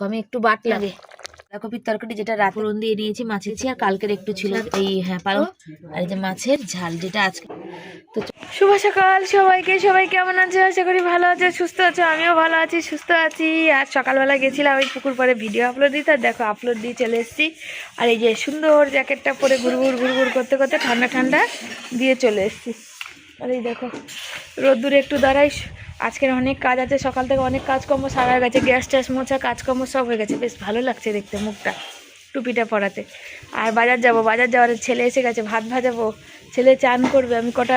দেখো আমি একটু বাটলাম। বাঁধাকপির তরকারি যেটা রাত ফোড়ন দিয়ে নিয়েছি মাছের ছি আর কালকের একটু ছিল এই হ্যাঁ পালং। আর এই যে মাছের ঝাল যেটা আজকে। তো শুভ সকাল সবাইকে সবাই কেমন আছে? আশা করি ভালো আছে সুস্থ আছে আমিও ভালো আছি সুস্থ আছি। আর সকালবেলা গেছিলাম ওই পুকুর পরে ভিডিও আপলোড দিতে আর দেখো আপলোড দিয়ে চলে এসেছি। আর এই যে সুন্দর জ্যাকেটটা পরে ঘুরঘুর ঘুরঘুর করতে করতে ঠান্ডা ঠান্ডা দিয়ে চলে এসেছি। আর এই দেখো, রোদ্দুরে একটু দাঁড়াই। আজকের অনেক কাজ আছে, সকাল থেকে অনেক কাজকর্ম সারা গেছে, গ্যাস ট্যাস মোছা, কাজকর্ম সব হয়ে গেছে। বেশ ভালো লাগছে দেখতে মুখটা, টুপিটা পরাতে। আর বাজার যাব, বাজার যাওয়ার ছেলে এসে গেছে, ভাত ভাজাবো। ছেলে চান করবে, আমি কটা,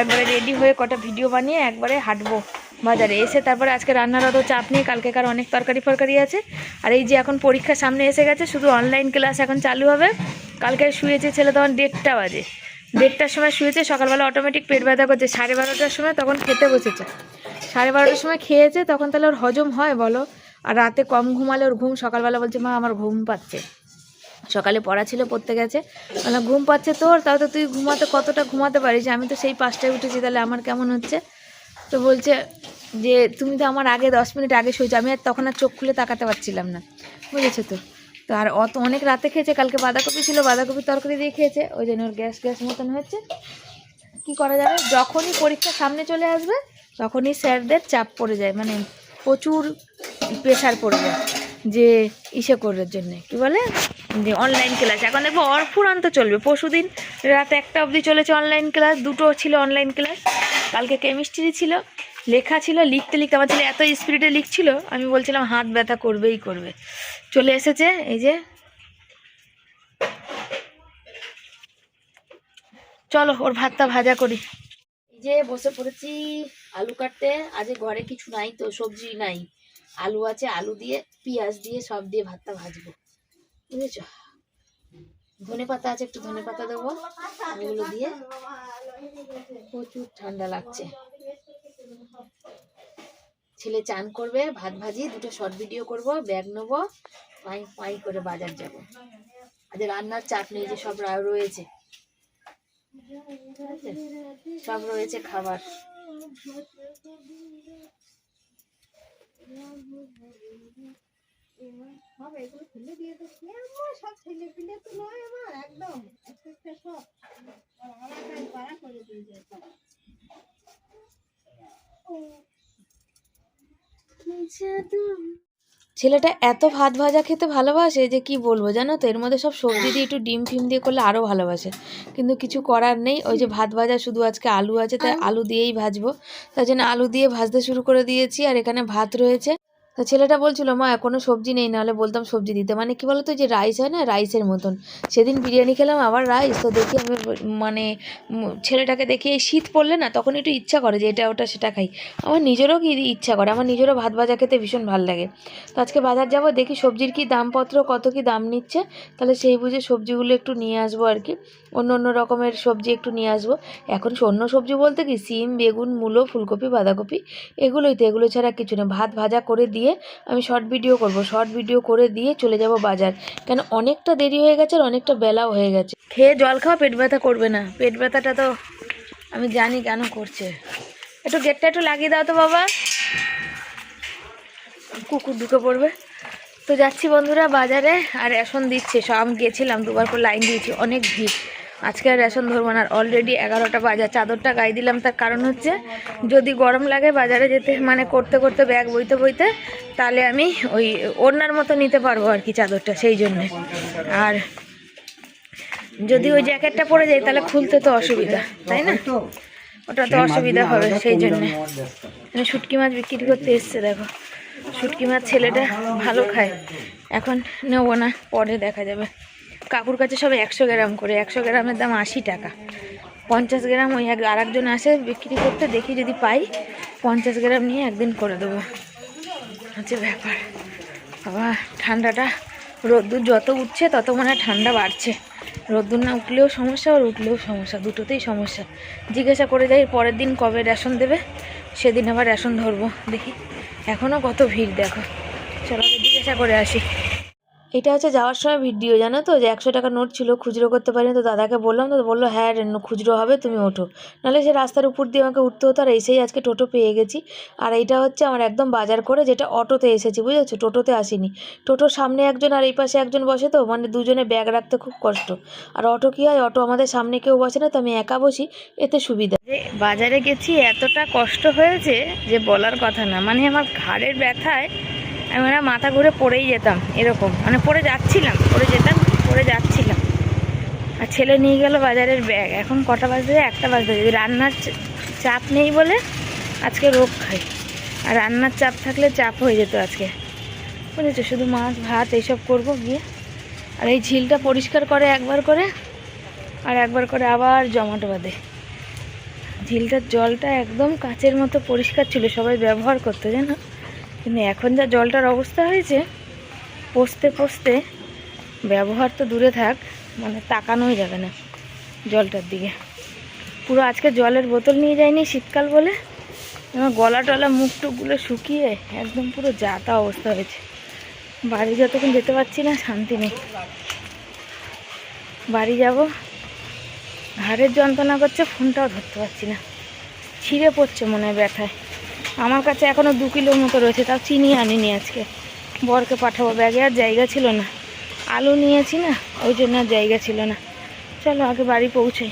একবারে রেডি হয়ে কটা ভিডিও বানিয়ে একবারে হাঁটবো বাজারে। এসে তারপরে আজকে রান্নার অত চাপ নেই, কালকেকার অনেক তরকারি ফরকারি আছে। আর এই যে এখন পরীক্ষা সামনে এসে গেছে, শুধু অনলাইন ক্লাস এখন চালু হবে। কালকে শুয়েছে ছেলে, তখন দেড়টা বাজে। দেড়টার সময় শুয়েছে, সকালবেলা অটোমেটিক পেট ব্যথা করছে। সাড়ে বারোটার সময় তখন খেতে বসেছে। সাড়ে বারোটার সময় খেয়েছে, তখন তাহলে ওর হজম হয় বলো? আর রাতে কম ঘুমালে ওর ঘুম সকালবেলা বলছে, মা, আমার ঘুম পাচ্ছে। সকালে পড়া ছিল, পড়তে গেছে। মানে ঘুম পাচ্ছে তোর? তাও তো তুই ঘুমাতে, কতটা ঘুমাতে পারিস? আমি তো সেই পাঁচটায় উঠেছি, তাহলে আমার কেমন হচ্ছে? তো বলছে যে, তুমি তো আমার আগে দশ মিনিট আগে শুয়েছো, আমি আর তখন আর চোখ খুলে তাকাতে পারছিলাম না। বুঝেছ তো? তো আর অত অনেক রাতে খেয়েছে, কালকে বাঁধাকপি ছিল বাঁধাকপির তরকারি দিয়ে খেয়েছে। ওই জন্য ওর গ্যাস গ্যাস মতন হচ্ছে কি করা যাবে? যখনই পরীক্ষা সামনে চলে আসবে, তখনই স্যারদের চাপ পড়ে যায় মানে প্রচুর প্রেশার পড়ে যায় যে ইসে করার জন্যে। কি বলে? যে অনলাইন ক্লাস এখন দেখব অফুরান্ত চলবে। পরশু দিন রাত একটা অবধি চলেছে অনলাইন ক্লাস দুটো ছিল অনলাইন ক্লাস কালকে কেমিস্ট্রি ছিল। লেখা ছিল, লিখতে লিখতে, আমার ছেলে এত স্পিডে লিখছিল, আমি বলছিলাম, হাত ব্যথা করবেই করবে। চলে এসেছে, এই যে। চলো, ওর ভাতটা ভাজা করি। এই যে, বসে পড়েছি আলু কাটতে। আজ ঘরে কিছু নাই তো, সবজি নাই। আলু আছে, আলু দিয়ে, পেঁয়াজ দিয়ে, সব দিয়ে ভাতটা ভাজবো। বুঝেছ? ধনে পাতা আছে, একটু ধনে পাতা দেবো। এগুলো দিয়ে। প্রচুর ঠান্ডা লাগছে। ছেলে চান করবে, ভাত ভাজি, দুটো শর্ট ভিডিও করব ব্যাগ নেব, পাই পাই করে বাজার যাব। আজ রান্নার চাপ নেই যে সব রয়েছে? সব রয়েছে খাবার। ছেলেটা এত ভাত ভাজা খেতে ভালোবাসে যে কি বলব জানো তো? এর মধ্যে সব সবজি দিয়ে একটু ডিম ফিম দিয়ে করলে আরও ভালোবাসে। কিন্তু কিছু করার নেই ওই যে ভাত ভাজা শুধু আজকে আলু আছে তাই আলু দিয়েই ভাজবো। তার জন্য আলু দিয়ে ভাজতে শুরু করে দিয়েছি আর এখানে ভাত রয়েছে। তা ছেলেটা বলছিল, মা কোনো সবজি নেই, নাহলে বলতাম সবজি দিতে। মানে কি বলতো, যে রাইস হয় না রাইসের মতন। সেদিন বিরিয়ানি খেলাম, আবার রাইস তো দেখি আমি মানে ছেলেটাকে দেখি এই শীত পড়লে না, তখন একটু ইচ্ছা করে যে এটা, ওটা, সেটা খাই। আমার নিজেরও কি ইচ্ছা করে, আমার নিজেরও ভাত ভাজা খেতে ভীষণ ভালো লাগে। তো আজকে বাজার যাব, দেখি সবজির কি দামপত্র, কত কি দাম নিচ্ছে। তাহলে সেই বুঝে সবজিগুলো একটু নিয়ে আসব আর কি। অন্য অন্য রকমের সবজি একটু নিয়ে আসব। এখন অন্য সবজি বলতে কি? সিম, বেগুন, মূলো, ফুলকপি, বাঁধাকপি, এগুলোই তো, এগুলো ছাড়া কিছু না। ভাত ভাজা করে দিয়ে আমি শর্ট ভিডিও করব। শর্ট ভিডিও করে দিয়ে চলে যাব বাজার। কেন অনেকটা দেরি হয়ে গেছে আর অনেকটা বেলাও হয়ে গেছে। খেয়ে জল খাওয়া পেট ব্যথা করবে না। পেট ব্যথাটা তো আমি জানি কেন করছে। একটু গেটটা একটু লাগিয়ে দাও তো বাবা। কুকুর ঢুকে পড়বে। তো যাচ্ছি বন্ধুরা বাজারে। আর রেশন দিচ্ছে, সব গেছিলাম, দুবার করে লাইন দিয়েছি। অনেক ভিড়। আজকে আর রেশন ধরবো না অলরেডি এগারোটা বাজার চাদরটা গায়ে দিলাম, তার কারণ হচ্ছে যদি গরম লাগে বাজারে যেতে মানে করতে করতে ব্যাগ বইতে বইতে, তাহলে আমি ওই ওড়নার মতো নিতে পারব আর কি চাদরটা, সেই জন্যে। আর যদি ওই জ্যাকেটটা পরে যাই, তাহলে খুলতে তো অসুবিধা, তাই না? ওটা তো অসুবিধা হবে, সেই জন্যে। শুটকি মাছ বিক্রি করতে এসছে, দেখো। শুটকি মাছ ছেলেটা ভালো খায়। এখন নেব না, পরে দেখা যাবে। কাকুর কাছে সব একশো গ্রাম করে, একশো গ্রামের দাম আশি টাকা। পঞ্চাশ গ্রাম ওই এক আর একজন আসে বিক্রি করতে, দেখি যদি পাই, পঞ্চাশ গ্রাম নিয়ে একদিন করে দেবো। হচ্ছে ব্যাপার। আবার ঠান্ডাটা, রোদ্দুর যত উঠছে তত মনে ঠান্ডা বাড়ছে। রোদ্দুর না উঠলেও সমস্যা, আর উঠলেও সমস্যা, দুটোতেই সমস্যা। জিজ্ঞাসা করে যাই, পরের দিন কবে রেশন দেবে? সেদিন আবার রেশন ধরবো, দেখি। এখনও কত ভিড়, দেখো। চলো জিজ্ঞাসা করে আসি। এটা হচ্ছে যাওয়ার সময় ভিডিও জানো তো? যে একশো টাকা নোট ছিল, খুচরো করতে পারিনি, তো দাদাকে বললাম, তো বলল হ্যাঁ খুচরো হবে, তুমি ওঠো। নাহলে সে রাস্তার উপর দিয়ে আমাকে উঠতে হতো, আর এসেই আজকে টোটো পেয়ে গেছি। আর এইটা হচ্ছে আমার একদম বাজার করে, যেটা অটোতে এসেছি, বুঝেছ? টোটোতে আসিনি। টোটোর সামনে একজন আর এই পাশে একজন বসে তো মানে দুজনে ব্যাগ রাখতে খুব কষ্ট। আর অটো কী হয়, অটো আমাদের সামনে কেউ বসে না, তো আমি একা বসি, এতে সুবিধা। যে বাজারে গেছি, এতটা কষ্ট হয়েছে যে বলার কথা না মানে আমার ঘাড়ের ব্যথায় আমি মানে মাথা ঘুরে পড়েই যেতাম, এরকম। মানে পড়ে যাচ্ছিলাম, পড়ে যেতাম, পড়ে যাচ্ছিলাম। আর ছেলে নিয়ে গেল বাজারের ব্যাগ। এখন কটা বাজতে একটা যদি রান্নার চাপ নেই বলে আজকে রোগ খাই। আর রান্নার চাপ থাকলে চাপ হয়ে যেত আজকে। বুঝেছ? শুধু মাছ, ভাত এইসব করব গিয়ে। আর এই ঝিলটা পরিষ্কার করে একবার করে, আর একবার করে আবার জমাটো বাঁধে। ঝিলটার জলটা একদম কাচের মতো পরিষ্কার ছিল, সবাই ব্যবহার করতো, জানো? কিন্তু এখন যা জলটার অবস্থা হয়েছে, পচতে পচতে ব্যবহার তো দূরে থাক মানে তাকানোই যাবে না জলটার দিকে। পুরো আজকে জলের বোতল নিয়ে যায়নি শীতকাল বলে আমার গলা টলা মুখ টুকগুলো শুকিয়ে একদম পুরো যাতা অবস্থা হয়েছে। বাড়ি যতক্ষণ যেতে পারছি না, শান্তি নেই। বাড়ি যাব, ঘাড়ের যন্ত্রণা করছে, ফোনটাও ধরতে পারছি না। ছিঁড়ে পড়ছে মনে হয় ব্যথায়। আমার কাছে এখনও দু কিলোর মতো রয়েছে, তাও চিনি আনিনি আজকে। বরকে পাঠাবো, ব্যাগে আর জায়গা ছিল না। আলু নিয়েছি না, ওই জন্য আর জায়গা ছিল না। চলো, আগে বাড়ি পৌঁছাই।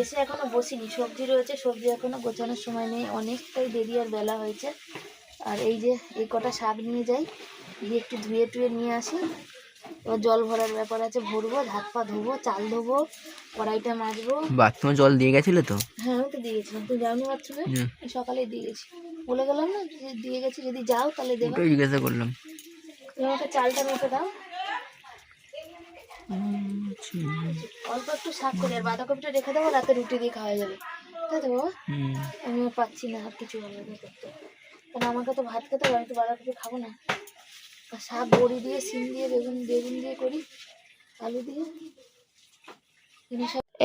এসে এখনও বসিনি। সবজি রয়েছে, সবজি এখনও গোছানোর সময় নেই। অনেকটাই দেরি আর বেলা হয়েছে। আর এই যে, এই কটা শাক নিয়ে যাই, দিয়ে একটু ধুয়ে টুয়ে নিয়ে আসি। এবার জল ভরার ব্যাপার আছে ভরবো হাত পা ধোবো চাল ধোবো কড়াইটা মাজবো। বাথরুমে জল দিয়ে গেছিলে তো? হ্যাঁ আমি তো দিয়ে গেছিলাম তুই যাওনি বাথরুমে? সকালে দিয়ে গেছি বলে গেলাম না যে দিয়ে গেছি যদি যাও তাহলে দেবো। ওটাই জিজ্ঞাসা করলাম। আমাকে চালটা মেপে দাও। অল্প একটু শাক করে আর বাঁধাকপিটা রেখে দেবো রাতে রুটি দিয়ে খাওয়া যাবে। তাই তো বাবা? আমি পাচ্ছি না আর কিছু ভালো করতে। কারণ আমাকে তো ভাত খেতে হবে আমি তো বাঁধাকপি খাব না। আর শাক বড়ি দিয়ে সিম দিয়ে বেগুন বেগুন দিয়ে করি আলু দিয়ে।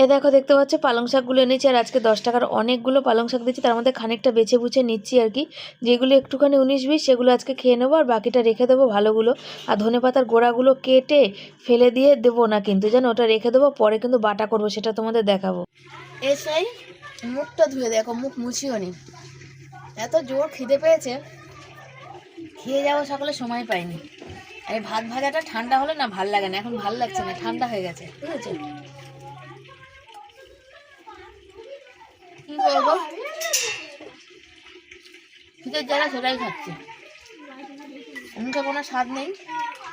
এ দেখো দেখতে পাচ্ছ পালং শাকগুলো এনেছি আর আজকে দশ টাকার অনেকগুলো পালং শাক দিচ্ছি তার মধ্যে খানিকটা বেছে বুছে নিচ্ছি আর কি। যেগুলো একটুখানি উনিশ বিশ সেগুলো আজকে খেয়ে নেব আর বাকিটা রেখে দেবো ভালোগুলো। আর ধনে পাতার গোড়াগুলো কেটে ফেলে দিয়ে দেবো না কিন্তু জানো ওটা রেখে দেবো পরে কিন্তু বাটা করব সেটা তোমাদের দেখাবো। এসেই মুখটা ধুয়ে দেখো মুখ মুছিও নি। এত জোর খিদে পেয়েছে। খেয়ে যাব সকালে সময় পাইনি এই ভাত ভাজাটা ঠান্ডা হলে না ভালো লাগে না এখন ভালো লাগছে না ঠান্ডা হয়ে গেছে বুঝেছ? কি করব খিদের জ্বালা সেটাই খাচ্ছে। মুখে কোনো স্বাদ নেই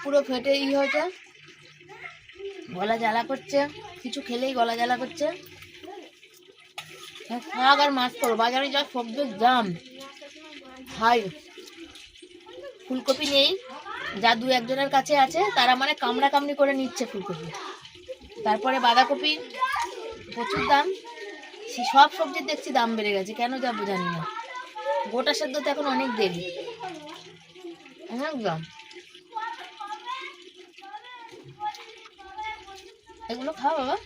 পুরো ফেটে ই হয়েছে। গলা জ্বালা করছে কিছু খেলেই গলা জ্বালা করছে। হ্যাঁ, শাক আর মাছ করো বাজারে যা সবজির দাম হাই। ফুলকপি নেই, যা দু একজনের কাছে আছে, তারা মানে কামড়া কামড়ি করে নিচ্ছে ফুলকপি। তারপরে বাঁধাকপি, প্রচুর দাম। সে সব সবজির দেখছি দাম বেড়ে গেছে, কেন যাব জানি না। গোটা সেদ্ধ তো এখন অনেক দেরি। অনেক দাম এগুলো খাও বাবা।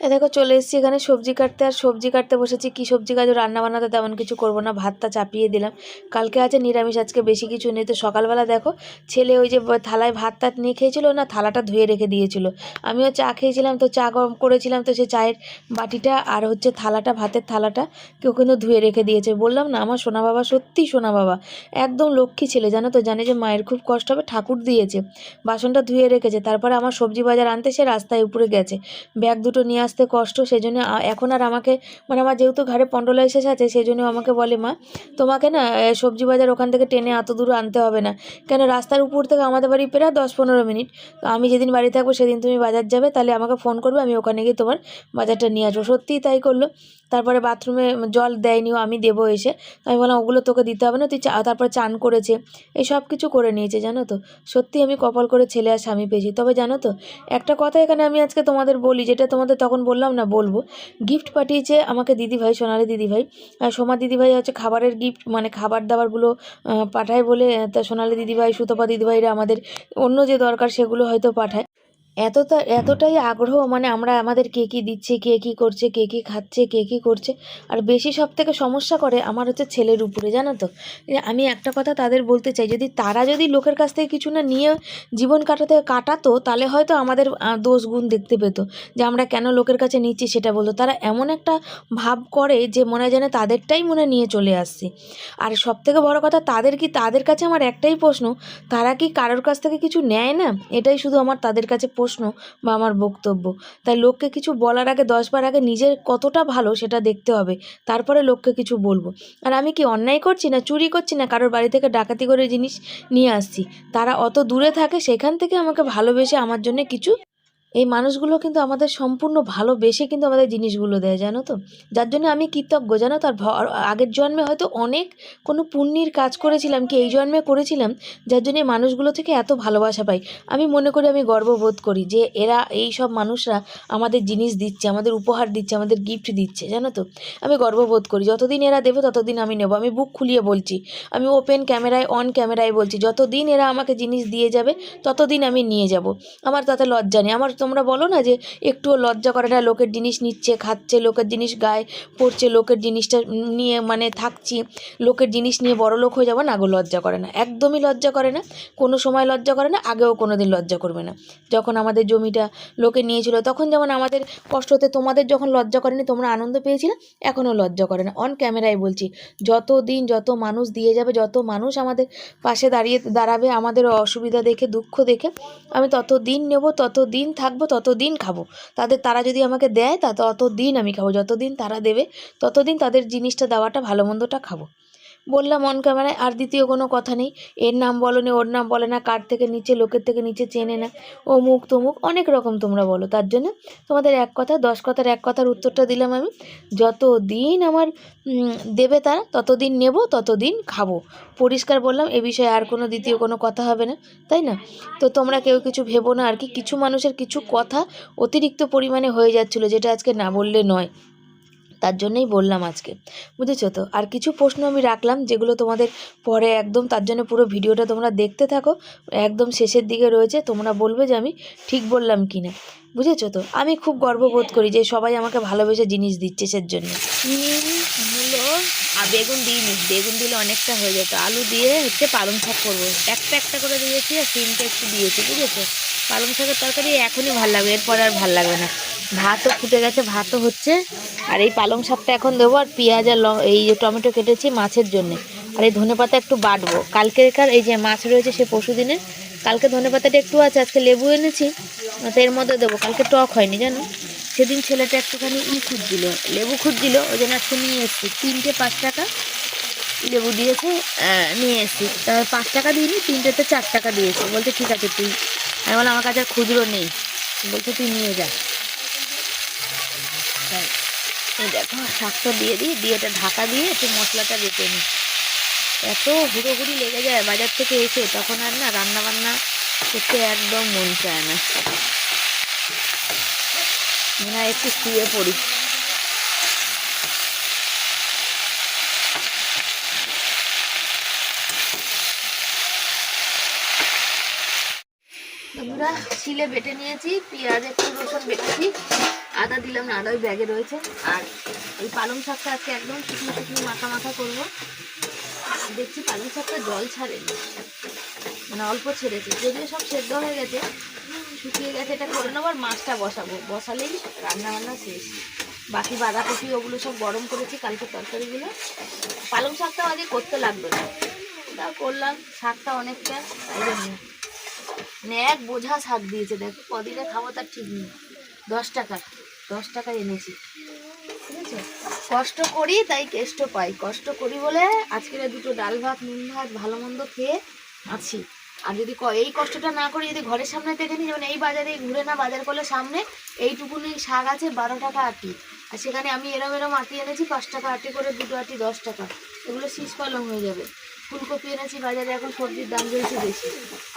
দেখো, চলে এসেছি এখানে সবজি কাটতে। আর সবজি কাটতে বসেছি। কি সবজি কাজ? রান্না বান্নাতে তেমন কিছু করব না। ভাতটা চাপিয়ে দিলাম। কালকে আছে নিরামিষ, আজকে বেশি কিছু নেই। তো সকালবেলা দেখো, ছেলে ওই যে থালায় ভাত টাত নিয়ে খেয়েছিল না, থালাটা ধুয়ে রেখে দিয়েছিল। আমিও চা খেয়েছিলাম, তো চা গরম করেছিলাম। তো সে চায়ের বাটিটা আর হচ্ছে থালাটা, ভাতের থালাটা কেউ কিন্তু ধুয়ে রেখে দিয়েছে। বললাম না, আমার সোনা বাবা, সত্যি সোনা বাবা। একদম লক্ষ্মী ছেলে, জানো তো? জানে যে মায়ের খুব কষ্ট হবে, ঠাকুর দিয়েছে। বাসনটা ধুয়ে রেখেছে। তারপরে আমার সবজি বাজার আনতে সে রাস্তায় উপরে গেছে। ব্যাগ দুটো নিয়ে আসতে কষ্ট সেই জন্য এখন আর আমাকে মানে আমার যেহেতু ঘরে পন্ডলাইসেস আছে সেই জন্য আমাকে বলে, মা, তোমাকে না সবজি বাজার ওখান থেকে টেনে এত দূর আনতে হবে না। কেন, রাস্তার উপর থেকে আমাদের বাড়ি প্রায় দশ পনেরো মিনিট। তো আমি যেদিন বাড়ি থাকব, সেদিন তুমি বাজার যাবে, তাহলে আমাকে ফোন করবে, আমি ওখানে গিয়ে তোমার বাজারটা নিয়ে আসব। সত্যিই তাই করল। তারপরে বাথরুমে জল দেয়নিও আমি দেবো এসে। আমি বললাম, ওগুলো তোকে দিতে হবে না, তুই চা তারপরে চান করেছে। এই সব কিছু করে নিয়েছে, জানো তো? সত্যি আমি কপাল করে ছেলে আর স্বামী পেয়েছি। তবে জানো তো, একটা কথা এখানে আমি আজকে তোমাদের বলি, যেটা তোমাদের তখন বললাম না, বলব। গিফট পাঠিয়েছে আমাকে দিদিভাই, সোনালি দিদিভাই সোমা দিদিভাই হচ্ছে খাবারের গিফট মানে খাবার দাবারগুলো পাঠায় বলে তা সোনালি দিদিভাই, সুতপা দিদিভাইরা আমাদের অন্য যে দরকার সেগুলো হয়তো পাঠায়। এতটা, এতটাই আগ্রহ মানে আমরা আমাদের কে কী দিচ্ছে, কে কী করছে, কে কী খাচ্ছে, কে কী করছে, আর বেশি সব থেকে সমস্যা করে আমার হচ্ছে ছেলের উপরে, জানো তো? আমি একটা কথা তাদের বলতে চাই, যদি তারা যদি লোকের কাছ থেকে কিছু না নিয়ে জীবন কাটাতে, কাটাতো, তাহলে হয়তো আমাদের দোষ গুণ দেখতে পেতো, যে আমরা কেন লোকের কাছে নিচ্ছি সেটা বলতো তারা এমন একটা ভাব করে যে মনে হয় যেন তাদেরটাই মনে নিয়ে চলে আসছি। আর সব থেকে বড় কথা, তাদের কি, তাদের কাছে আমার একটাই প্রশ্ন, তারা কি কারোর কাছ থেকে কিছু নেয় না? এটাই শুধু আমার তাদের কাছে প্রশ্ন। বা আমার বক্তব্য। তাই লোককে কিছু বলার আগে, দশবার আগে নিজের কতটা ভালো সেটা দেখতে হবে। তারপরে লোককে কিছু বলব। আর আমি কি অন্যায় করছি না চুরি করছি না কারোর বাড়ি থেকে ডাকাতি করে জিনিস নিয়ে আসছি? তারা অত দূরে থাকে, সেখান থেকে আমাকে ভালোবেসে আমার জন্য কিছু এই মানুষগুলো কিন্তু আমাদের সম্পূর্ণ ভালোবেসে কিন্তু আমাদের জিনিসগুলো দেয়, জানো তো? যার জন্য আমি কৃতজ্ঞ, জানো তার আগের জন্মে হয়তো অনেক কোনো পুণ্যের কাজ করেছিলাম কি এই জন্মে করেছিলাম, যার জন্য মানুষগুলো থেকে এত ভালোবাসা পাই। আমি মনে করি, আমি গর্ববোধ করি যে এরা, এই সব মানুষরা আমাদের জিনিস দিচ্ছে, আমাদের উপহার দিচ্ছে, আমাদের গিফট দিচ্ছে, জানো তো? আমি গর্ববোধ করি, যতদিন এরা দেবে ততদিন আমি নেব। আমি বুক খুলিয়ে বলছি, আমি ওপেন ক্যামেরায় অন ক্যামেরায় বলছি, যতদিন এরা আমাকে জিনিস দিয়ে যাবে ততদিন আমি নিয়ে যাব। আমার তাতে লজ্জা নেই, আমার তোমরা বলো না যে একটুও লজ্জা করে না, লোকের জিনিস নিচ্ছে, খাচ্ছে, লোকের জিনিস গায়ে পড়ছে, লোকের জিনিসটা নিয়ে মানে থাকছি, লোকের জিনিস নিয়ে বড় লোক হয়ে যাব না লজ্জা করে না। একদমই লজ্জা করে না, কোনো সময় লজ্জা করে না, আগেও কোনো দিন লজ্জা করবে না। যখন আমাদের জমিটা লোকে নিয়েছিল, তখন যেমন আমাদের কষ্টতে তোমাদের যখন লজ্জা করেনি, তোমরা আনন্দ পেয়েছিলে, এখনও লজ্জা করে না। অন ক্যামেরায় বলছি যত দিন যত মানুষ দিয়ে যাবে, যত মানুষ আমাদের পাশে দাঁড়িয়ে দাঁড়াবে, আমাদের অসুবিধা দেখে, দুঃখ দেখে, আমি তত দিন নেব তত দিন থাকব, ততদিন খাব। তাদের, তারা যদি আমাকে দেয়, তা তত দিন আমি খাব। যতদিন তারা দেবে, ততদিন তাদের জিনিসটা, দেওয়াটা, ভালো মন্দটা খাব। বললাম অন ক্যামেরায় আর দ্বিতীয় কোনো কথা নেই। এর নাম বলো না, ওর নাম বলে না, কার থেকে নিচে, লোকের থেকে নিচে চেনে না। অমুক তমুক অনেক রকম তোমরা বলো। তার জন্য তোমাদের এক কথা, দশ কথার এক কথার উত্তরটা দিলাম আমি। যত দিন আমার দেবে তারা, ততদিন নেব, ততদিন খাব। পরিষ্কার বললাম, এ বিষয়ে আর কোনো দ্বিতীয় কোনো কথা হবে না, তাই না? তো তোমরা কেউ কিছু ভেবো না আর কি, কিছু মানুষের কিছু কথা অতিরিক্ত পরিমাণে হয়ে যাচ্ছিল, যেটা আজকে না বললে নয়। তার জন্যই বললাম আজকে। বুঝেছ তো? আর কিছু প্রশ্ন আমি রাখলাম যেগুলো তোমাদের পরে একদম তার জন্য পুরো ভিডিওটা তোমরা দেখতে থাকো, একদম শেষের দিকে রয়েছে, তোমরা বলবে যে আমি ঠিক বললাম কি না বুঝেছ তো? আমি খুব গর্ববোধ করি যে সবাই আমাকে ভালোবেসে জিনিস দিচ্ছে সের জন্য। আর বেগুন দিইনি। বেগুন দিলে অনেকটা হয়ে যেত। আলু দিয়ে হচ্ছে পালং শাক করব। একটা একটা করে দিয়েছি আর সিমটা একটু দিয়েছি, বুঝেছ? পালং শাকের তরকারি এখনই ভালো লাগবে, এরপর আর ভালো লাগবে না। ভাতও ফুটে গেছে, ভাতও হচ্ছে। আর এই পালং শাকটা এখন দেবো আর পেঁয়াজ আর এই যে টমেটো কেটেছি মাছের জন্য। আর এই ধনে পাতা একটু বাটবো। কালকেরকার এই যে মাছ রয়েছে সে পশু দিনের কালকে ধনে পাতাটা একটু আছে, আজকে লেবু এনেছি, তো এর মধ্যে দেবো। কালকে টক হয়নি, জানো? সেদিন ছেলেটা একটুখানি ই খুঁজছিল লেবু খুঁজছিল ওই জন্য আজকে নিয়ে এসেছি। তিনটে পাঁচ টাকা লেবু দিয়েছে নিয়ে এসেছি। তা পাঁচ টাকা দিইনি, তিনটেতে চার টাকা দিয়েছে। বলছে, ঠিক আছে, তুই আমি বললাম, আমার কাছে খুচরো নেই। বলছে, তুই নিয়ে যা। এই দেখো, শাকটা দিয়ে দিই, দিয়ে এটা ঢাকা দিয়ে একটু মশলাটা বেটে নিই। এত হুড়োহুড়ি লেগে যায় বাজার থেকে এসে, তখন আর না রান্না বান্না করতে একদম মন চায় না। একটু শুয়ে পড়ি। বন্ধুরা শিলে বেটে নিয়েছি, পেঁয়াজ, একটু রসুন বেটেছি, আদা দিলাম না, আদা ওই ব্যাগে রয়েছে। আর এই পালং শাকটা আজকে একদম শুকনো শুকনো মাখা মাখা করব। দেখছি পালং শাকটা জল ছাড়েনি। মানে অল্প ছেড়েছে, যদিও সব সেদ্ধ হয়ে গেছে, শুকিয়ে গেছে, এটা করে নেব আর মাছটা বসাবো। বসালেই রান্না বান্না শেষ। বাকি বাঁধাকপি ওগুলো সব গরম করেছি কালকে তরকারিগুলো। পালং শাকটাও আজকে করতে লাগবে না। ওটাও করলাম, শাকটা অনেকটা, তাই জন্য। মানে এক বোঝা শাক দিয়েছে, দেখো, কদিনে খাব তার ঠিক নেই। দশ টাকা দশ টাকা এনেছি। ঠিক আছে কষ্ট করি, তাই কেষ্ট পাই। কষ্ট করি বলে আজকের দুটো ডাল ভাত, নুন ভাত, ভালো মন্দ খেয়ে আছি। আর যদি এই কষ্টটা না করি, যদি ঘরের সামনে দেখে নিই, যেমন এই বাজারে ঘুরে না বাজার করলে সামনে এইটুকুনি শাক আছে, বারো টাকা আটি। আর সেখানে আমি এরম এরম আটি এনেছি, পাঁচ টাকা আটি করে, দুটো আটি দশ টাকা। এগুলো শীষ পালং হয়ে যাবে। ফুলকপি এনেছি, বাজারে এখন সবজির দাম রয়েছে বেশি।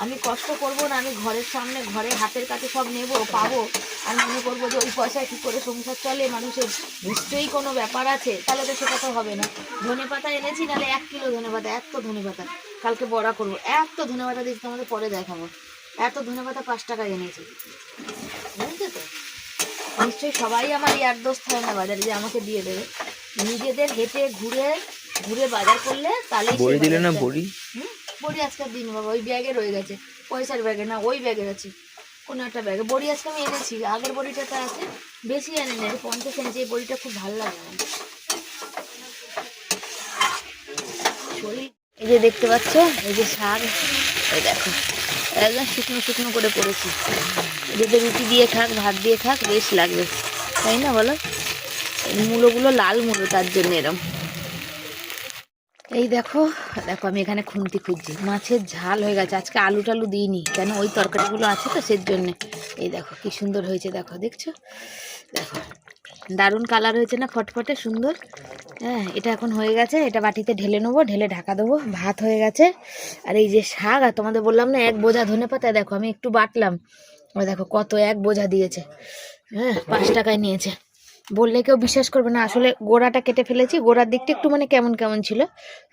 আমি কষ্ট করব না, আমি ঘরের সামনে, ঘরে হাতের কাছে সব নেব, পাবো। আর মনে করব যে ওই পয়সায় কী করে সংসার চলে, মানুষের নিশ্চয়ই কোনো ব্যাপার আছে, তাহলে তো সেটা তো হবে না। ধনে পাতা এনেছি, নাহলে এক কিলো ধনে পাতা, এত ধনে পাতা। কালকে বড়া করব, এত ধনে পাতা দিচ্ছি তোমাদের পরে দেখাবো। এত ধনে পাতা পাঁচ টাকা এনেছি। বুঝছ তো? নিশ্চয়ই সবাই আমার ইয়ার দোষ হয় না বাজারে, যে আমাকে দিয়ে দেবে। নিজেদের হেঁটে ঘুরে ঘুরে বাজার করলে তাহলে বড়ি দিলে না বড়ি? বড়ি আজকের দিন বাবা ওই ব্যাগে রয়ে গেছে। পয়সার ব্যাগে না ওই ব্যাগে আছে। কোনো একটা ব্যাগে বড়ি আজকে আমি এনেছি। আগের বড়িটা তো আছে। বেশি এনে নেই পঞ্চাশ এনেছি। এই বড়িটা খুব ভালো লাগে আমার। এই যে দেখতে পাচ্ছ এই যে শাক এই দেখো। একদম শুকনো শুকনো করে করেছি এটাতে রুটি দিয়ে খাক ভাত দিয়ে খাক বেশ লাগবে। তাই না বলো? মূলোগুলো লাল মূলো তার জন্য এরম। এই দেখো দেখো আমি এখানে খুন্তি খুঁজছি। মাছের ঝাল হয়ে গেছে। আজকে আলু টালু দিইনি, কেন ওই তরকারিগুলো আছে তো সের জন্যে। এই দেখো, কি সুন্দর হয়েছে, দেখো, দেখছ? দেখো, দারুণ কালার হয়েছে না, ফটফটে সুন্দর। হ্যাঁ এটা এখন হয়ে গেছে, এটা বাটিতে ঢেলে নেব, ঢেলে ঢাকা দেবো, ভাত হয়ে গেছে। আর এই যে শাক, আর তোমাদের বললাম না, এক বোঝা ধনে পাতা, দেখো, আমি একটু বাটলাম। ওই দেখো, কত এক বোঝা দিয়েছে। হ্যাঁ পাঁচ টাকায় নিয়েছে। বললে কেউ বিশ্বাস করবে না। আসলে গোড়াটা কেটে ফেলেছি, গোড়ার দিকটা একটু মানে কেমন কেমন ছিল।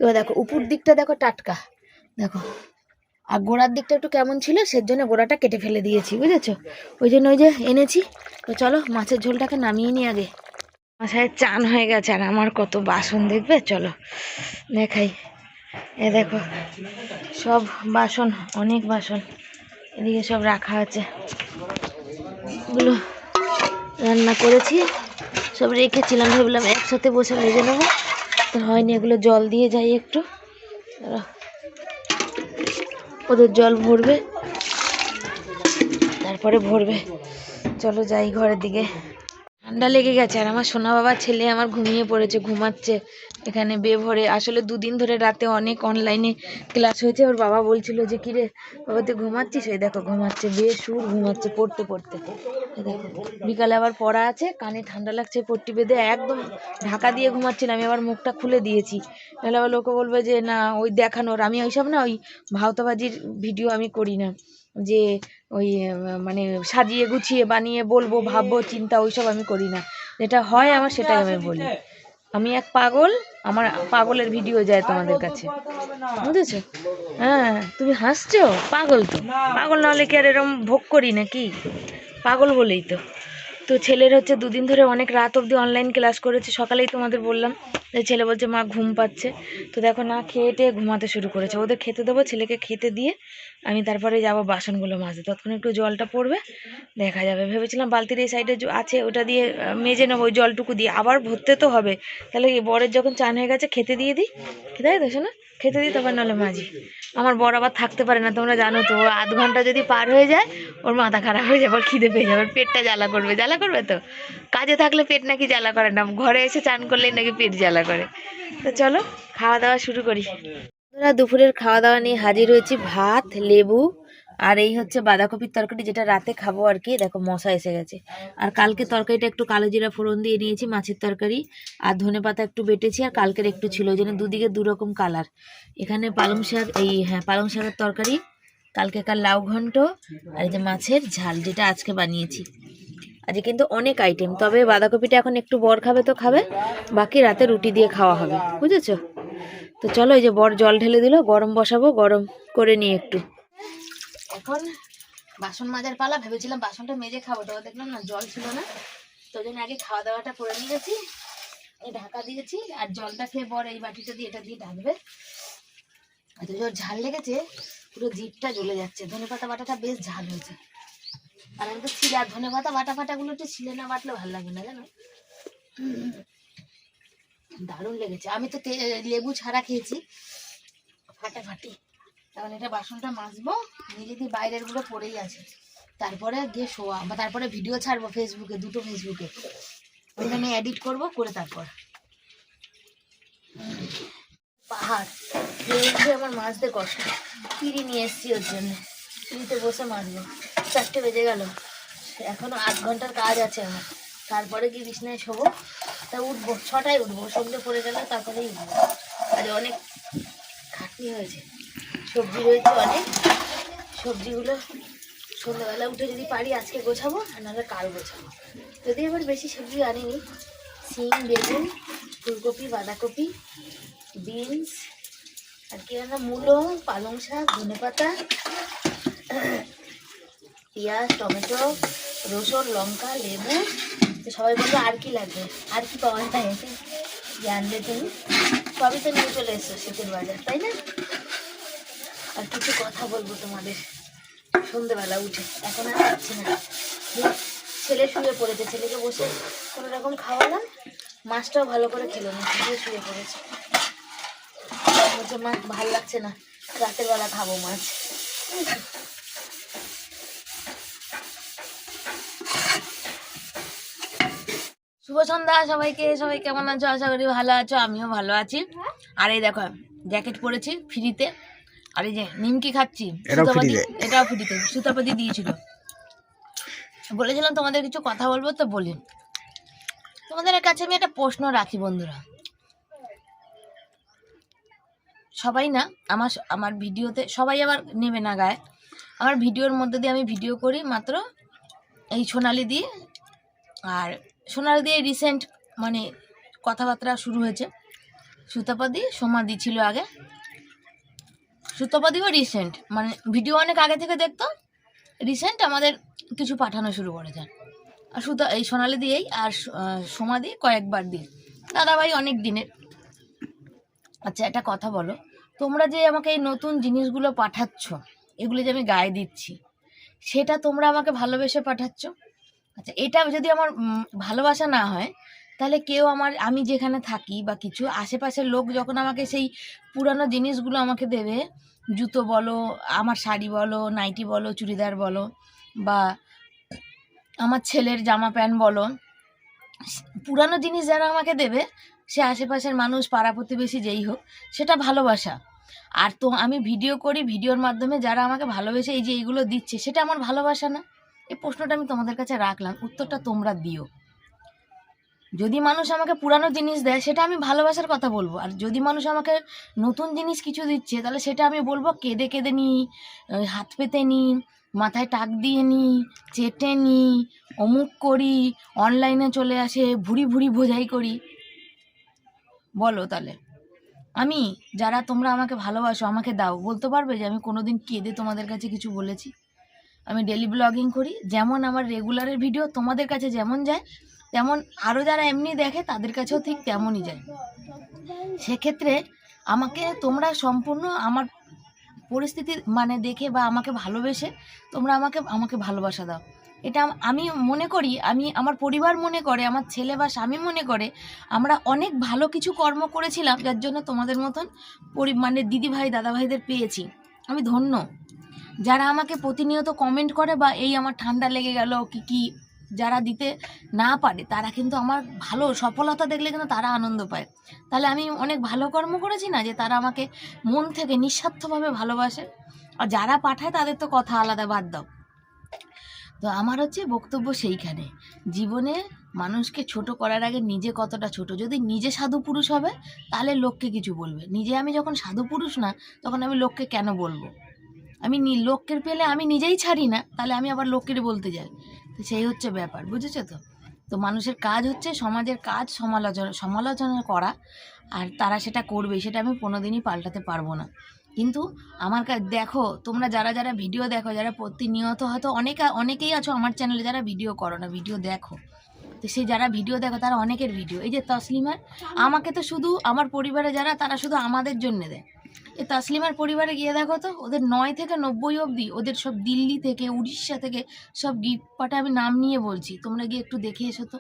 এবার দেখো, উপর দিকটা দেখো টাটকা। দেখো, আর গোড়ার দিকটা একটু কেমন ছিল সের জন্য গোড়াটা কেটে ফেলে দিয়েছি, বুঝেছ? ওই জন্য ওই যে এনেছি। তো চলো, মাছের ঝোলটাকে নামিয়ে নিই আগে। মাথায় চান হয়ে গেছে, আর আমার কত বাসন, দেখবে? চলো, দেখাই। এ দেখো, সব বাসন, অনেক বাসন। এদিকে সব রাখা আছে। এগুলো রান্না করেছি। সব রেখেছিলাম, ভাবলাম একসাথে বসে মেজে নেব। তো হয়নি, এগুলো জল দিয়ে যাই একটু। ওদের জল ভরবে। তারপরে ভরবে। চলো যাই ঘরের দিকে। ঠান্ডা লেগে গেছে। আর আমার সোনা বাবা ছেলে আমার ঘুমিয়ে পড়েছে, ঘুমাচ্ছে এখানে বেভরে আসলে দুদিন ধরে রাতে অনেক অনলাইনে ক্লাস হয়েছে। ওর বাবা বলছিল যে, কিরে, বাবা, তুই ঘুমাচ্ছিস? এই দেখো, ঘুমাচ্ছে বে সুর ঘুমাচ্ছে পড়তে পড়তে। দেখো, বিকালে আবার পড়া আছে, কানে ঠান্ডা লাগছে, পট্টি বেঁধে একদম ঢাকা দিয়ে ঘুমাচ্ছিলাম আমি আবার মুখটা খুলে দিয়েছি। নাহলে আবার লোকে বলবে যে, না, ওই দেখানোর, আমি ওইসব না, ওই ভাওতাবাজির ভিডিও আমি করি না। যে ওই মানে সাজিয়ে গুছিয়ে, বানিয়ে বলব, ভাববো, চিন্তা ওইসব আমি করি না। যেটা হয় আমার সেটাই আমি বলি। আমি এক পাগল, আমার পাগলের ভিডিও যায় তোমাদের কাছে। বুঝেছ? হ্যাঁ তুমি হাসছো? পাগল তো। পাগল না হলে কি আর এরম ভোগ করি নাকি? পাগল বলেই তো। তো ছেলের হচ্ছে দুদিন ধরে অনেক রাত অবধি অনলাইন ক্লাস করেছে, সকালেই তোমাদের বললাম। ছেলে বলছে, মা, ঘুম পাচ্ছে। তো দেখো, না খেয়ে টেয়ে ঘুমাতে শুরু করেছে। ওদের খেতে দেবো, ছেলেকে খেতে দিয়ে আমি তারপরে যাব বাসনগুলো মাজতে। ততক্ষণ একটু জলটা পড়বে, দেখা যাবে। ভেবেছিলাম বালতির এই সাইডে আছে, ওটা দিয়ে মেজে নেব ওই জলটুকু দিয়ে। আবার ভরতে তো হবে। তাহলে বরের যখন চান হয়ে গেছে, খেতে দিয়ে দিই। খেতে তো শোনো? খেতে দিই, তারপর নাহলে মাজি। আমার বর আবার থাকতে পারে না, তোমরা জানো তো। আধ ঘণ্টা যদি পার হয়ে যায়, ওর মাথা খারাপ হয়ে যাবে খিদে পেয়ে যাবে। পেটটা জ্বালা করবে। জ্বালা করবে তো? কাজে থাকলে পেট নাকি জ্বালা করে না। ঘরে এসে চান করলেই নাকি পেট জ্বালা করে। তো চলো খাওয়া দাওয়া শুরু করি। বন্ধুরা, দুপুরের খাওয়া দাওয়া নিয়ে হাজির হয়েছি ভাত, লেবু আর এই হচ্ছে বাঁধাকপির তরকারি যেটা রাতে খাব আর কি। দেখো, মশা এসে গেছে। আর কালকে তরকারিটা একটু কালো জিরা ফোড়ন দিয়ে নিয়েছি, মাছের তরকারি আর ধনে পাতা একটু বেটেছি আর কালকের একটু ছিল ওই জন্য দুদিকে দু রকম কালার। এখানে পালং শাক, এই হ্যাঁ পালং শাকের তরকারি, কালকে কালকেকার লাউ ঘন্ট আর এই যে মাছের ঝাল যেটা আজকে বানিয়েছি। আজকে কিন্তু অনেক আইটেম তবে বাঁধাকপিটা এখন একটু বর খাবে তো খাবে, বাকি রাতে রুটি দিয়ে খাওয়া হবে, বুঝেছ? তো চলো এই যে বর জল ঢেলে দিল, গরম বসাবো, গরম করে নিয়ে একটু। এখন বাসন মাজার পালা, ভেবেছিলাম বাসনটা মেজে খাব, তো দেখলাম না জল ছিল না, তো জন্য আগে খাওয়া দাওয়াটা করে নিয়েছি ঢাকা দিয়েছি, আর জলটা খেয়ে বর এই বাটিটা দিয়ে এটা দিয়ে ঢাকবে। এত জোর ঝাল লেগেছে, পুরো জিভটা জ্বলে যাচ্ছে ধনে পাতা বাটাটা বেশ ঝাল হয়েছে। আর আমি তো ছিলে আর ধনে পাতা, বাটা ফাটাগুলো একটু ছিলে না, বাটলে ভালো লাগে না, জানো? দারুণ লেগেছে। আমি তো লেবু ছাড়া খেয়েছি। ফাটাফাটি এখন এটা বাসনটা মাজবো নিজেদি বাইরেরগুলো পড়েই আছে। তারপরে গিয়ে শোয়া, বা তারপরে ভিডিও ছাড়বো ফেসবুকে দুটো ফেসবুকে ওইখানে এডিট করব, করে তারপর। পাহাড়। আমার মাজতে কষ্ট। পিড়ি নিয়ে এসছি ওর জন্য। পিড়িতে বসে মাজবো। চারটে বেজে গেল। এখনও আধ ঘণ্টার কাজ আছে আমার। তারপরে গিয়ে বিছনায় শোবো। তা উঠবো, ছটায় উঠবো। সন্ধ্যে পড়ে গেলে তারপরেই উঠবো। আজ অনেক খাটনি হয়েছে। সবজি রয়েছে অনেক। সবজিগুলো সন্ধ্যাবেলা উঠে যদি পারি আজকে গোছাবো, আর নাহলে কাল গোছাবো। যদি আবার বেশি সবজি আনিনি সিম বেগুন, ফুলকপি, বাঁধাকপি, বিনস, আর কি মূলো, পালং শাক ধনে পাতা পেঁয়াজ, টমেটো, রসুন, লঙ্কা, লেবু। তো সবাই বলবে আর কি লাগবে? আর কি পাওয়া যায়? জানলে তুমি সবই তো নিয়ে চলে এসছো শীতের বাজার, তাই না? আর কিছু কথা বলব তোমাদের। সন্ধ্যেবেলা উঠে। এখন আর পাচ্ছি না। ছেলে শুয়ে পড়েছে। ছেলেকে বসে কোনো রকম খাওয়ালাম। মাছটাও ভালো করে খেলো না শুয়ে শুয়ে পড়েছে। বলছে, মা, ভালো লাগছে না। রাতের বেলা খাব মাছ। শুভ সন্ধ্যা সবাইকে। সবাই কেমন আছো? আশা করি ভালো আছো আমিও ভালো আছি। আর এই দেখো জ্যাকেট পরেছি ফ্রিতে আর এই যে নিমকি খাচ্ছি এটাও সুতাপাতি ফ্রিতে? এটাও ফ্রিতে সুতাপাতি দিয়েছিল। বলেছিলাম তোমাদের কিছু কথা বলব তো বলি। তোমাদের কাছে আমি একটা প্রশ্ন রাখি বন্ধুরা। সবাই না আমার আমার ভিডিওতে সবাই আবার নেবে না গায়ে। আমার ভিডিওর মধ্যে দিয়ে আমি ভিডিও করি মাত্র এই সোনালি দিয়ে। আর সোনালি দিয়ে রিসেন্ট মানে কথাবার্তা শুরু হয়েছে। সুতাপাদি সমাধি ছিল আগে। সুতাপাদিও রিসেন্ট মানে ভিডিও অনেক আগে থেকে দেখতো। রিসেন্ট আমাদের কিছু পাঠানো শুরু করেছে। আর সুতা, এই সোনালি দিয়েই আর সমাধি কয়েকবার দিয়ে দাদাভাই অনেক দিনের। আচ্ছা একটা কথা বলো। তোমরা যে আমাকে এই নতুন জিনিসগুলো পাঠাচ্ছ, এগুলো যে আমি গায়ে দিচ্ছি, সেটা তোমরা আমাকে ভালোবেসে পাঠাচ্ছ? আচ্ছা এটা যদি আমার ভালোবাসা না হয়, তাহলে কেউ আমার, আমি যেখানে থাকি বা কিছু, আশেপাশের লোক যখন আমাকে সেই পুরানো জিনিসগুলো আমাকে দেবে, জুতো বলো, আমার শাড়ি বলো, নাইটি বলো, চুড়িদার বলো, বা আমার ছেলের জামা প্যান্ট বলো পুরানো জিনিস যারা আমাকে দেবে, সে আশেপাশের মানুষ, পাড়া প্রতিবেশী যেই হোক, সেটা ভালোবাসা। আর তো আমি ভিডিও করি, ভিডিওর মাধ্যমে যারা আমাকে ভালোবেসে এই যে এইগুলো দিচ্ছে, সেটা আমার ভালোবাসা না। এই প্রশ্নটা আমি তোমাদের কাছে রাখলাম, উত্তরটা তোমরা দিও। যদি মানুষ আমাকে পুরানো জিনিস দেয়, সেটা আমি ভালোবাসার কথা বলব। আর যদি মানুষ আমাকে নতুন জিনিস কিছু দিচ্ছে, তাহলে সেটা আমি বলব কেঁদে কেঁদে নি হাত পেতে নি, মাথায় টাক দিয়ে নি, চেটে নি, অমুক করি অনলাইনে চলে আসে ভুড়ি ভুড়ি বোঝাই করি। বলো তাহলে। আমি, যারা তোমরা আমাকে ভালোবাসো, আমাকে দাও, বলতে পারবে যে আমি কোনোদিন কেঁদে তোমাদের কাছে কিছু বলেছি? আমি ডেলি ব্লগিং করি। যেমন আমার রেগুলারের ভিডিও তোমাদের কাছে যেমন যায়, তেমন আরও যারা এমনি দেখে তাদের কাছেও ঠিক তেমনই যায়। সেক্ষেত্রে আমাকে তোমরা সম্পূর্ণ আমার পরিস্থিতি মানে দেখে বা আমাকে ভালোবেসে তোমরা আমাকে আমাকে ভালোবাসা দাও। এটা আমি মনে করি, আমি আমার পরিবার মনে করে, আমার ছেলে বা স্বামী মনে করে, আমরা অনেক ভালো কিছু কর্ম করেছিলাম, যার জন্য তোমাদের মতন পরি মানে দিদি ভাই দাদা ভাইদের পেয়েছি। আমি ধন্য। যারা আমাকে প্রতিনিয়ত কমেন্ট করে বা এই আমার ঠান্ডা লেগে গেল, কি কি যারা দিতে না পারে, তারা কিন্তু আমার ভালো সফলতা দেখলে কিন্তু তারা আনন্দ পায়। তাহলে আমি অনেক ভালো কর্ম করেছি না যে তারা আমাকে মন থেকে নিঃস্বার্থভাবে ভালোবাসে? আর যারা পাঠায় তাদের তো কথা আলাদা, বাদ দাও। তো আমার হচ্ছে বক্তব্য সেইখানে। জীবনে মানুষকে ছোট করার আগে নিজে কতটা ছোট? যদি নিজে সাধু পুরুষ হবে, তাহলে লোককে কিছু বলবে। নিজে আমি যখন সাধু পুরুষ না, তখন আমি লোককে কেন বলব? আমি নি- লোকের পেলে আমি নিজেই ছাড়ি না তাহলে আমি আবার লোকের বলতে যাই। তো সেই হচ্ছে ব্যাপার বুঝেছ তো? তো মানুষের কাজ হচ্ছে সমাজের কাজ সমালোচনা সমালোচনা করা আর তারা সেটা করবে সেটা আমি কোনো দিনই পাল্টাতে পারব না। কিন্তু আমার কাছে দেখো তোমরা যারা যারা ভিডিও দেখো যারা প্রতিনিয়ত হয়তো অনেকে অনেকেই আছো আমার চ্যানেলে যারা ভিডিও করো না ভিডিও দেখো। তো সেই যারা ভিডিও দেখো তারা অনেকের ভিডিও। এই যে তসলিমার আমাকে তো শুধু আমার পরিবারে যারা তারা শুধু আমাদের জন্য দেয়। এই তসলিমার পরিবারে গিয়ে দেখো তো, ওদের নয় থেকে নব্বই অবধি ওদের সব দিল্লি থেকে, উড়িষ্যা থেকে সব গিফট পাঠা আমি নাম নিয়ে বলছি, তোমরা গিয়ে একটু দেখে এসো তো।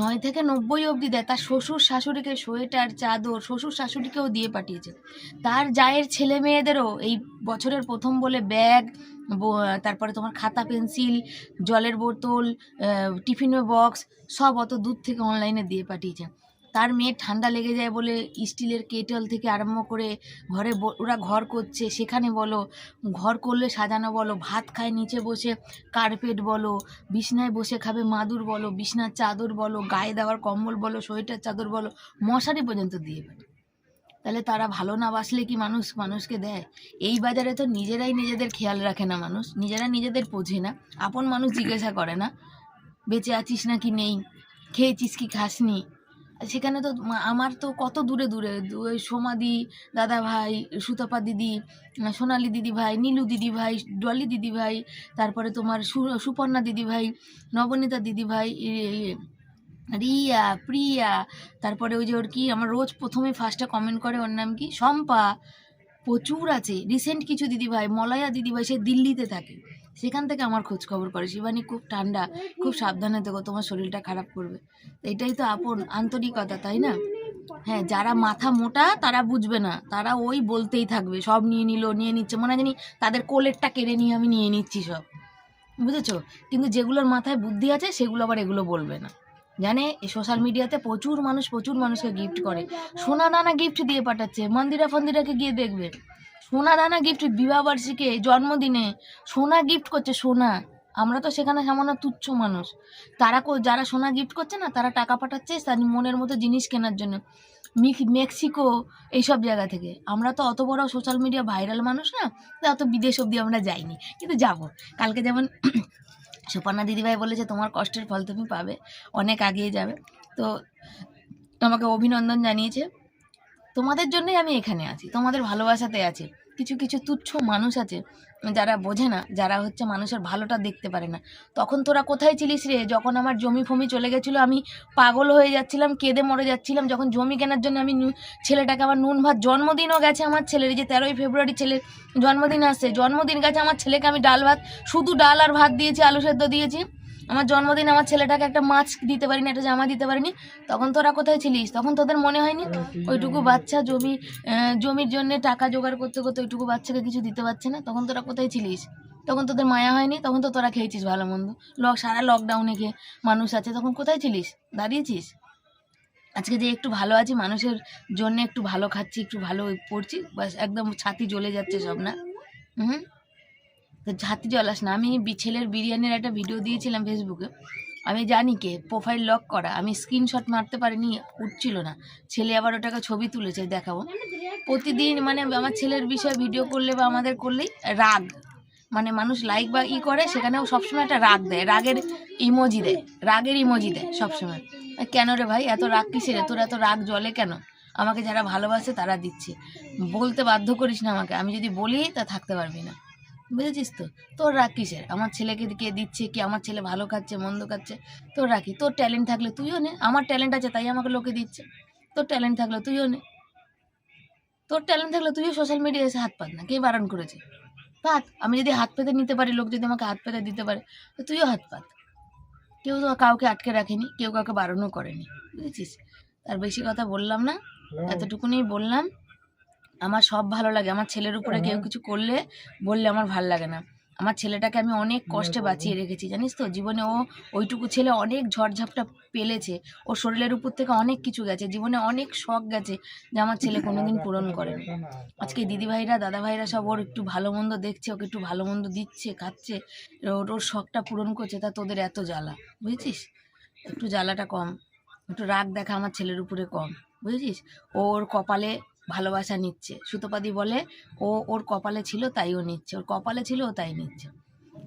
নয় থেকে নব্বই অবধি দেয়, তার শ্বশুর শাশুড়িকে সোয়েটার, চাদর, শ্বশুর শাশুড়িকেও দিয়ে পাঠিয়েছে। তার জায়ের ছেলে মেয়েদেরও এই বছরের প্রথম বলে ব্যাগ তারপরে তোমার খাতা, পেন্সিল, জলের বোতল টিফিনের বক্স, সব অত দূর থেকে অনলাইনে দিয়ে পাঠিয়েছে। তার মেয়ে ঠান্ডা লেগে যায় বলে স্টিলের কেটল থেকে আরম্ভ করে ঘরে ওরা ঘর করছে। সেখানে বলো, ঘর করলে সাজানো বলো, ভাত খায় নিচে বসে কার্পেট বলো, বিছনায় বসে খাবে মাদুর বলো, বিছনার চাদর বলো, গায়ে দেওয়ার কম্বল বলো, সোয়েটার চাদর বলো, মশারি পর্যন্ত দিয়ে পাঠায় তাহলে তারা ভালো না বাসলে কি মানুষ মানুষকে দেয়? এই বাজারে তো নিজেরাই নিজেদের খেয়াল রাখে না মানুষ, নিজেরা নিজেদের বোঝে না। আপন মানুষ জিজ্ঞাসা করে না, বেঁচে আছিস না কি নেই? খেয়েছিস কি, খাসনি? সেখানে তো আমার তো কত দূরে দূরে, ওই সোমাদি দাদা ভাই সুতপা দিদি সোনালি দিদি ভাই নীলু দিদি ভাই ডলি দিদি ভাই তারপরে তোমার সুপর্ণা দিদি ভাই নবনীতা দিদি ভাই রিয়া, প্রিয়া, তারপরে ওই যে ওর কি, আমার রোজ প্রথমে ফার্স্টে কমেন্ট করে, ওর নাম কি? শম্পা। প্রচুর আছে। রিসেন্ট কিছু দিদিভাই, মলয়া দিদিভাই, সে দিল্লিতে থাকে। সেখান থেকে আমার খোঁজ খবর করে। শিবানী খুব ঠান্ডা, খুব সাবধানে থেকো, তোমার শরীরটা খারাপ করবে। এটাই তো আপন আন্তরিকতা, তাই না? হ্যাঁ যারা মাথা মোটা, তারা বুঝবে না। তারা ওই বলতেই থাকবে, সব নিয়ে নিল, নিয়ে নিচ্ছে। মনে জানি তাদের কোলেরটা কেড়ে নিয়ে আমি নিয়ে নিচ্ছি সব। বুঝেছ? কিন্তু যেগুলোর মাথায় বুদ্ধি আছে, সেগুলো আবার এগুলো বলবে না। জানে? এই সোশ্যাল মিডিয়াতে প্রচুর মানুষ, প্রচুর মানুষকে গিফট করে। সোনা দানা গিফট দিয়ে পাঠাচ্ছে। মন্দিরা ফন্দিরাকে গিয়ে দেখবে। সোনা দানা গিফট বিবাহবার্ষিকে, জন্মদিনে সোনা গিফট করছে সোনা। আমরা তো সেখানে সামান্য তুচ্ছ মানুষ। তারা যারা সোনা গিফট করছে না, তারা টাকা পাঠাচ্ছে তার মনের মতো জিনিস কেনার জন্য। মিক- মেক্সিকো এইসব জায়গা থেকে। আমরা তো অত বড় সোশ্যাল মিডিয়া ভাইরাল মানুষ না অত বিদেশ অব্দি আমরা যাইনি। কিন্তু যাব। কালকে যেমন সুপর্ণা দিদিভাই বলেছে তোমার কষ্টের ফল তুমি পাবে, অনেক আগিয়ে যাবে। তো আমাকে অভিনন্দন জানিয়েছে। তোমাদের জন্যই আমি এখানে আছি, তোমাদের ভালোবাসাতে আছি। কিছু কিছু তুচ্ছ মানুষ আছে যারা বোঝে না, যারা হচ্ছে মানুষের ভালোটা দেখতে পারে না। তখন তোরা কোথায় ছিলিস রে? যখন আমার জমি ফমি চলে গেছিল, আমি পাগল হয়ে যাচ্ছিলাম, কেঁদে মরে যাচ্ছিলাম। যখন জমি কেনার জন্য আমি ছেলেটাকে আমার নুন ভাত জন্মদিনও গেছে আমার ছেলের যে তেরোই ফেব্রুয়ারি ছেলের জন্মদিন আসছে। জন্মদিন গেছে আমার ছেলেকে আমি ডাল ভাত, শুধু ডাল আর ভাত দিয়েছি, আলু সেদ্ধ দিয়েছি। আমার জন্মদিন আমার ছেলেটাকে একটা মাছ দিতে পারিনি, একটা জামা দিতে পারিনি। তখন তোরা কোথায় ছিলিস? তখন তোদের মনে হয়নি? ওইটুকু বাচ্চা জমি জমির জন্য টাকা জোগাড় করতে করতে ওইটুকু বাচ্চাকে কিছু দিতে পারছে না। তখন তোরা কোথায় ছিলিস? তখন তোদের মায়া হয়নি? তখন তো তোরা খেয়েছিস ভালো মন্দ। লক সারা লকডাউনে খেয়ে মানুষ আছে। তখন কোথায় ছিলিস? দাঁড়িয়েছিস? আজকে যে একটু ভালো আছি, মানুষের জন্য একটু ভালো খাচ্ছি, একটু ভালো পড়ছি, বাস একদম ছাতি জ্বলে যাচ্ছে সব না। হুম। তো ছাতি জ্বলাস না। আমি ছেলের বিরিয়ানির একটা ভিডিও দিয়েছিলাম ফেসবুকে আমি জানি কে প্রোফাইল লক করা। আমি স্ক্রিনশট মারতে পারিনি, উঠছিল না। ছেলে আবার ওটাকে ছবি তুলেছে, দেখাবো। প্রতিদিন মানে আমার ছেলের বিষয়ে ভিডিও করলে বা আমাদের করলেই রাগ। মানে মানুষ লাইক বা ই করে, সেখানেও সবসময় একটা রাগ দেয়। রাগের ইমোজি দেয়। রাগের ইমোজি দেয় সবসময়। কেন রে ভাই? এত রাগ কিসের? তোর এত রাগ জলে কেন? আমাকে যারা ভালোবাসে তারা দিচ্ছে। বলতে বাধ্য করিস না আমাকে। আমি যদি বলি তা থাকতে পারবি না। বুঝেছিস তো? তোর রাগ কিসের? আমার ছেলেকে কে দিচ্ছে? কি আমার ছেলে ভালো খাচ্ছে মন্দ খাচ্ছে? তোর রাখি তোর ট্যালেন্ট থাকলে তুইও নে। আমার ট্যালেন্ট আছে তাই আমাকে লোকে দিচ্ছে। তোর ট্যালেন্ট থাকলে তুইও নে। তোর ট্যালেন্ট থাকলে তুইও সোশ্যাল মিডিয়ায় এসে হাত পাত না। কে বারণ করেছে? পাত। আমি যদি হাত পেতে নিতে পারি লোক যদি আমাকে হাত পেতে দিতে পারে তো তুইও হাত পাত। কেউ তো কাউকে আটকে রাখেনি কেউ কাউকে বারণও করেনি। বুঝেছিস? তার বেশি কথা বললাম না। এতটুকুনি বললাম। আমার সব ভালো লাগে। আমার ছেলের উপরে কেউ কিছু করলে বললে আমার ভালো লাগে না। আমার ছেলেটাকে আমি অনেক কষ্টে বাঁচিয়ে রেখেছি জানিস তো? জীবনে ও ওইটুকু ছেলে অনেক ঝড়ঝাপটা পেলেছে। ওর শরীরের উপর থেকে অনেক কিছু গেছে। জীবনে অনেক শখ গেছে যে আমার ছেলে কোনোদিন পূরণ করেনি আজকে দিদিভাইরা দাদাভাইরা সব ওর একটু ভালো মন্দ দেখছে ওকে একটু ভালো মন্দ দিচ্ছে খাচ্ছে। ওর ওর শখটা পূরণ করছে তা তোদের এত জ্বালা বুঝেছিস? একটু জ্বালাটা কম একটু রাগ দেখা আমার ছেলের উপরে কম বুঝেছিস? ও ওর কপালে ভালোবাসা নিচ্ছে। সুতোপাদি বলে, ও ওর কপালে ছিল তাই ও নিচ্ছে। ওর কপালে ছিল ও তাই নিচ্ছে।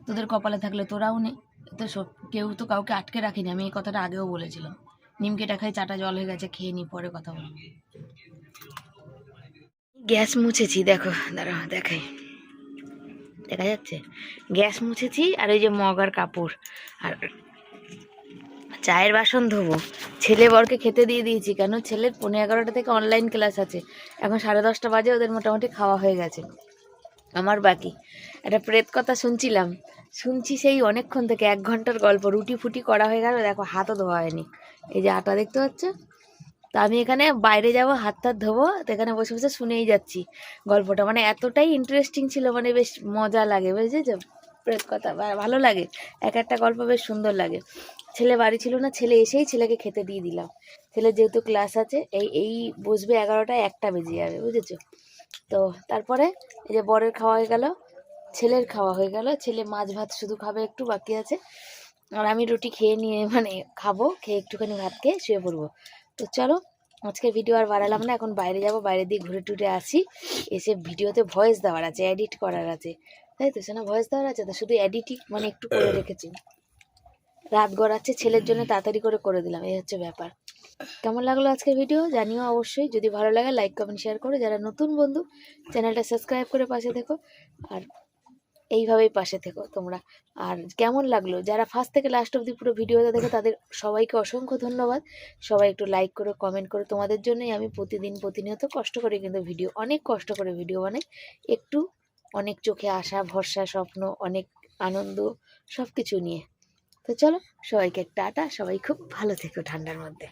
তোদের কপালে থাকলে তোরাও নে। তো সব, কেউ তো কাউকে আটকে রাখিনি। আমি এই কথাটা আগেও বলেছিলাম। নিমকেটা খাই চাটা জল হয়ে গেছে, খেয়ে নি, পরে কথা বলব। গ্যাস মুছেছি, দেখো, দাঁড়াও, দেখাই। দেখা যাচ্ছে? গ্যাস মুছেছি, আর ওই যে মগ আর কাপড়। আর চায়ের বাসন ধোবো। ছেলে বরকে খেতে দিয়ে দিয়েছি কেন? ছেলের পনেরো এগারোটা থেকে অনলাইন ক্লাস আছে। এখন সাড়ে দশটা বাজে, ওদের মোটামুটি খাওয়া হয়ে গেছে। আমার বাকি। একটা প্রেত কথা শুনছিলাম। শুনছি সেই অনেকক্ষণ থেকে এক ঘণ্টার গল্প। রুটি ফুটি করা হয়ে গেল, দেখো হাতও ধোয়া হয়নি। এই যে আটা দেখতে পাচ্ছ? তা আমি এখানে বাইরে যাব, হাত টাত ধোবো, তো এখানে বসে বসে শুনেই যাচ্ছি গল্পটা। মানে এতটাই ইন্টারেস্টিং ছিল মানে বেশ মজা লাগে, বুঝেছ? প্রেত কথা ভালো লাগে। এক একটা গল্প বেশ সুন্দর লাগে। ছেলে বাড়ি ছিল না, ছেলে এসেই ছেলেকে খেতে দিয়ে দিলাম। ছেলে যেহেতু ক্লাস আছে, এই এই বসবে এগারোটায় একটা বেজে যাবে, বুঝেছ? তো তারপরে এই যে বরের খাওয়া হয়ে গেল, ছেলের খাওয়া হয়ে গেল। ছেলে মাছ ভাত শুধু খাবে একটু, বাকি আছে। আর আমি রুটি খেয়ে নিয়ে মানে খাব, খেয়ে একটুখানি ভাত খেয়ে শুয়ে পড়ব। তো চলো আজকে ভিডিও আর বাড়ালাম না, এখন বাইরে যাব, বাইরে দিয়ে ঘুরে টুরে আসি। এসে ভিডিওতে ভয়েস দেওয়ার আছে এডিট করার আছে। তাই তো? শোনা ভয়েস দেওয়ার আছে তো? শুধু এডিটিং মানে একটু করে রেখেছি। রাত গড়াচ্ছে, ছেলের জন্য তাড়াতাড়ি করে করে দিলাম। এই হচ্ছে ব্যাপার। কেমন লাগল আজকের ভিডিও জানিও অবশ্যই। যদি ভালো লাগে লাইক কমেন্ট শেয়ার করো। যারা নতুন বন্ধু, চ্যানেলটা সাবস্ক্রাইব করে পাশে থেকো। আর এইভাবেই পাশে থেকো তোমরা। আর কেমন লাগল? যারা ফার্স্ট থেকে লাস্ট অবধি পুরো ভিডিওটা দেখো, তাদের সবাইকে অসংখ্য ধন্যবাদ। সবাই একটু লাইক করো কমেন্ট করো। তোমাদের জন্যই আমি প্রতিদিন প্রতিনিয়ত কষ্ট করে কিন্তু ভিডিও অনেক কষ্ট করে ভিডিও বানাই। একটু অনেক চোখে আশা, ভরসা, স্বপ্ন, অনেক আনন্দ সব কিছু নিয়ে। তো চলো, সবাইকে টাটা, সবাই খুব ভালো থেকো ঠান্ডার মধ্যে।